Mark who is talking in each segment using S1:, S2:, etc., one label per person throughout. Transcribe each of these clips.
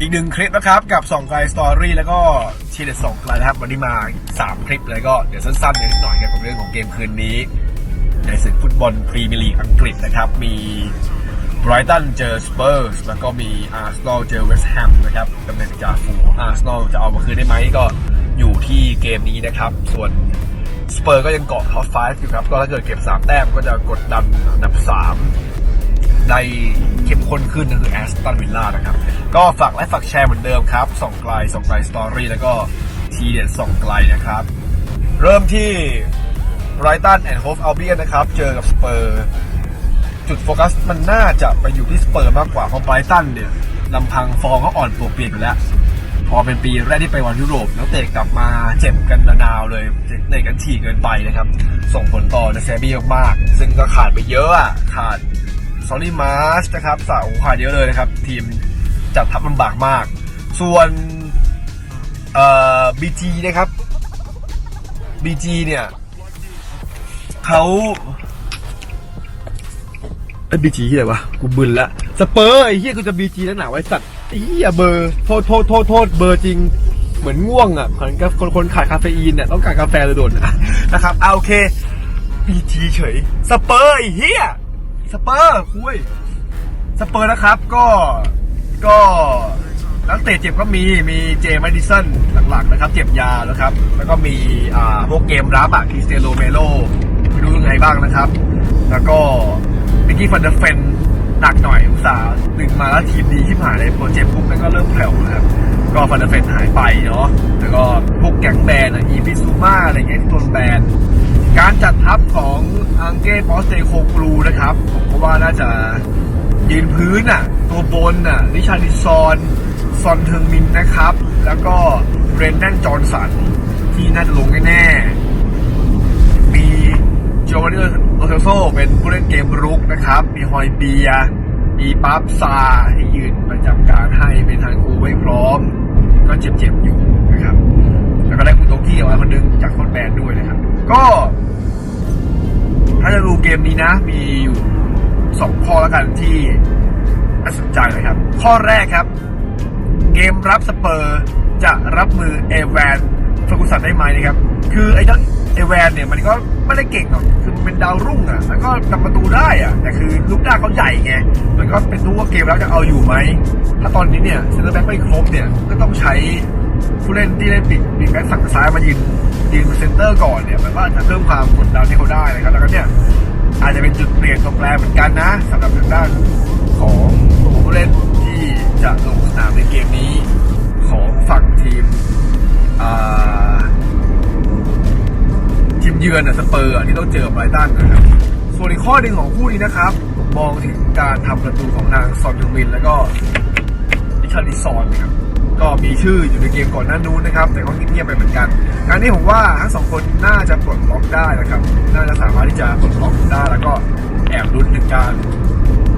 S1: อีกหนึ่งคลิปนะครับกับ2ไกลสตอรี่แล้วก็ทีเด็ดสองไกลนะครับวันนี้มา 3 คลิปแล้วก็เดี๋ยวสั้นๆนิดหน่อยเกี่ยวกับเรื่องของเกมคืนนี้ ในศึกฟุตบอลพรีเมียร์ลีกอังกฤษนะครับ มีไบรตันเจอสเปอร์สแล้วก็มีอาร์เซนอลเจอเวสต์แฮมนะครับตำแหน่งจ่าฝูงอาร์เซนอลจะเอามาคืนได้ไหมก็อยู่ที่เกมนี้นะครับ ส่วนสเปอร์ก็ยังเกาะท็อป5อยู่ครับก็ถ้าเกิดเก็บ 3 แต้มก็จะกดดันอันดับ 3 ได้เข้มข้นขึ้นนั่นคือแอสตันวิลล่านะครับ ก็ฝากและฝากแชร์เหมือนเดิมครับสองไกลสองไกลสตอรี่แล้วก็ทีเด็ดสองไกลนะครับ เริ่มที่ไรตันแอนด์โฮฟอัลเบียนนะครับ เจอกับสเปอร์จุดโฟกัสมันน่าจะไปอยู่ที่สเปอร์มากกว่าเพราะไบรตันเนี่ยลำพังฟอร์มเขาอ่อนตัวเปลี่ยนอยู่แล้ว พอเป็นปีแรกที่ไปวันยุโรปนักเตะกลับมาเจ็บกันระนาวเลยเตะกันถี่เกินไปนะครับ ส่งผลต่อในเซบีมากๆซึ่งก็ขาดไปเยอะอะขาด ซอรี่มาร์ชนะครับสาวขาดเยอะเลยนะครับ ทีมจัดทัพลำบากมาก ส่วนเอ่อบีจีนะครับบีจีเนี่ยเขาไอ้บีจีที่ไหนวะกูบึนละสเปอร์ไอ้เหี้ยกูจะบีจีแล้วหนาไว้สัตว์ไอ้เหี้ยเบอร์โทษโทษโทษโทษเบอร์จริงเหมือนง่วงอะเหมือนกับคนคนขายคาเฟอีนเนี่ยต้องการกาแฟเลยโดนนะนะครับเอาโอเคบีจีเฉยสเปอร์ไอ้เหี้ย สเปอร์คุยสเปอร์นะครับก็ก็นักเตะเจ็บก็มีมีเจมาดิสันหลักๆนะครับ เจ็บยาแล้วครับ แล้วก็มีอ่าพวกเกมรับอะคริสเตยโนเมโลไม่รู้ยังไงบ้างนะครับ แล้วก็มิกกี้ฟันเดอร์เฟนหนักหน่อยอุตส่าห์ดึงมาแล้วทีมดีที่ผ่านในโปรเจกต์ปุ๊บมันก็เริ่มแผ่วนะครับ ก็ฟันเดอร์เฟนหายไปเนาะแล้วก็พวกแก๊งแบนอะอีพิซูมาอะไรเงี้ยที่โดนแบน การจัดทัพของอังเก้ปอสเตโคกรูนะครับ ผมก็ว่าน่าจะยืนพื้นอะ ตัวบนอะริชาร์ดิซอนซอนเทิงมินนะครับ แล้วก็เรนแดนจอร์นสัน ที่น่าจะลงแน่ๆมีโจวานนี่โอเทโซเป็นผู้เล่นเกมรุกนะครับ มีฮอยเบีย มีปั๊บซาที่ยืนประจำการให้เป็นทางครูไว้พร้อม ก็เจ็บๆอยู่นะครับ แล้วก็ได้คุณโตกี้เอาไว้คนนึงจากคนแบนด้วยนะครับ ก็ ถ้าจะดูเกมนี้นะ มีอยู่สองข้อแล้วกันที่น่าสนใจเลยครับ ข้อแรกครับ เกมรับสเปอร์จะรับมือเอแวนฟกุสันได้ไหมนะครับ คือไอ้เจ้าเอแวนเนี่ยมันก็ไม่ได้เก่งหรอก คือมันเป็นดาวรุ่งอะ แล้วก็ทำประตูได้อะ แต่คือลูกหน้าเขาใหญ่ไง มันก็เป็นรู้ว่าเกมแล้วจะเอาอยู่ไหม ถ้าตอนนี้เนี่ยเซนเตอร์แบ็กไม่ครบเนี่ย ก็ต้องใช้ ผู้เล่นที่เล่นปีกปีกแบ็กฝั่งซ้ายมายืนยืนเป็นเซนเตอร์ก่อนเนี่ยมันว่าจะเพิ่มความกดดันให้เขาได้นะครับแล้วก็เนี่ยอาจจะเป็นจุดเปลี่ยนตัวแปรเหมือนกันนะสำหรับทางด้านของผู้เล่นที่จะลงสนามในเกมนี้ของฝั่งทีมทีมเยือนน่ะสเปอร์ที่ต้องเจอไบรตันนะครับส่วนอีกข้อหนึ่งของคู่นี้นะครับมองถึงการทำประตูของทางซอนยูมิน แล้วก็ดิชาร์ดิซอนนะครับ ก็มีชื่ออยู่ในเกมก่อนหน้านู้นนะครับ แต่ก็เงียบๆไปเหมือนกันงานนี้ผมว่าทั้งสองคนน่าจะปลดล็อกได้นะครับ น่าจะสามารถที่จะปลดล็อกได้แล้วก็แอบลุ้นถึงการ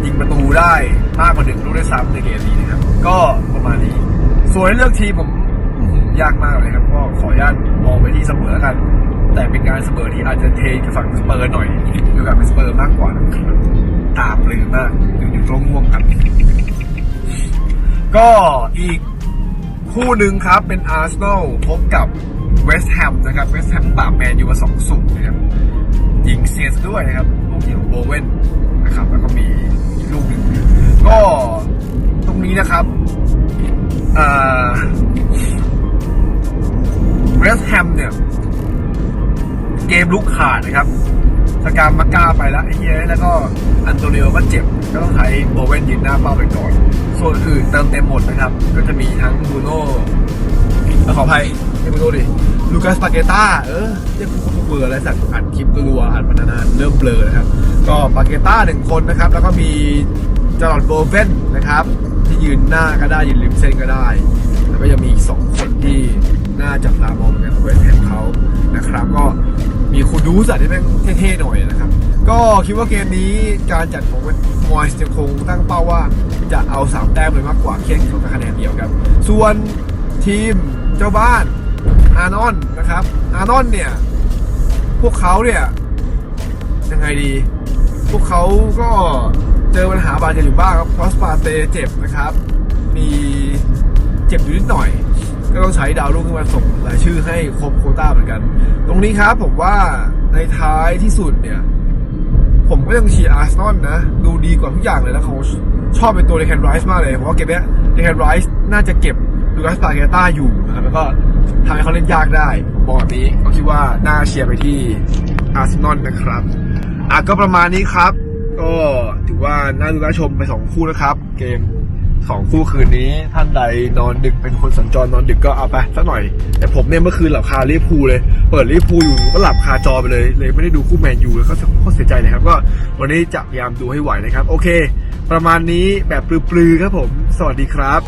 S1: ยิงประตูได้มากกว่าหนึ่งลูกด้ซ้ำในเกมนี้นะครับ ก็ประมาณนี้ ส่วนในเลือกทีมผมยากมากเลยครับก็ขออนุญาตมองไปที่เสมอกัน แต่เป็นการเสมอที่อาจจะเทกับฝั่งสเปอร์หน่อยอยู่กับเป็นสเปอร์มากกว่านะครับตามลืมมากอยู่ๆก็ง่วงครับ ก็อีก คู่หนึ่งครับเป็นอาร์เซนอลพบกับเวสต์แฮมนะครับเวสต์แฮมปราบแมนอยู่มาสองสูงนะครับยิงเซียสด้วยนะครับลูกยิงของโบเวนนะครับแล้วก็มีอีกลูกหนึ่งก็ตรงนี้นะครับเวสต์แฮมเนี่ยเกมลุกขาดนะครับสกามมาก้าไปแล้วไอ้เหี้ยแล้วก็อันโตนิโอก็เจ็บ ก็ต้องใช้โบเวนยืนหน้าเป้าไปก่อน ส่วนอื่นเติมเต็มหมดนะครับ ก็จะมีทั้งบูโน่ขออภัยไม่บูโน่ดิลูกัสปาเกต้าเออเรียกคุณเบื่ออะไรสักอัดคลิปรัวอัดมานานเริ่มเบลอนะครับ ก็ปาเกต้าหนึ่งคนนะครับ แล้วก็มีจอร์ดโบเวนนะครับ ที่ยืนหน้าก็ได้ยืนริมเส้นก็ได้ แล้วก็ยังมีอีกสองคนที่น่าจับตามองเหมือนกันเวสต์แฮมเขา มีคูดูสอะที่แม่งเท่ๆหน่อยนะครับ ก็คิดว่าเกมนี้การจัดของมอยส์ยังคงตั้งเป้าว่าจะเอาสามแต้มเลยมากกว่าเคียงเขากับคะแนนเดียวครับ ส่วนทีมเจ้าบ้านอานอนนะครับ อานอนเนี่ย พวกเขาเนี่ยยังไงดี พวกเขาก็เจอปัญหาบาดเจ็บอยู่บ้างครับพอสปาเตเจ็บนะครับ มีเจ็บอยู่นิดหน่อย ก็ต้องใช้ดาวรุ่งขึ้นมาส่งรายชื่อให้ครบโคต้าเหมือนกัน ตรงนี้ครับผมว่าในท้ายที่สุดเนี่ย ผมก็ยังเชียร์อาร์เซนอลนะ ดูดีกว่าทุกอย่างเลยแล้วเขาชอบเป็นตัวเดแคนไรส์มากเลย เพราะว่าเกมเนี้ยเดแคนไรส์น่าจะเก็บลูกัสปาเกต้าอยู่นะครับแล้วก็ทำให้เขาเล่นยากได้บอกแบบนี้ก็คิดว่าน่าเชียร์ไปที่อาร์เซนอลนะครับอะก็ประมาณนี้ครับ ก็ถือว่าน่าดูน่าชมไปสองคู่นะครับ เกม สองคู่คืนนี้ท่านใดนอนดึกเป็นคนสัญจรนอนดึกก็เอาไปสักหน่อย แต่ผมเนี่ยเมื่อคืนหลับคาลิพูเลย เปิดลิพูอยู่ก็หลับคาจอไปเลย เลยไม่ได้ดูคู่แมนยูเลยก็เสียใจเลยครับ ก็วันนี้จะพยายามดูให้ไหวนะครับ โอเค ประมาณนี้แบบปลือๆครับผม สวัสดีครับ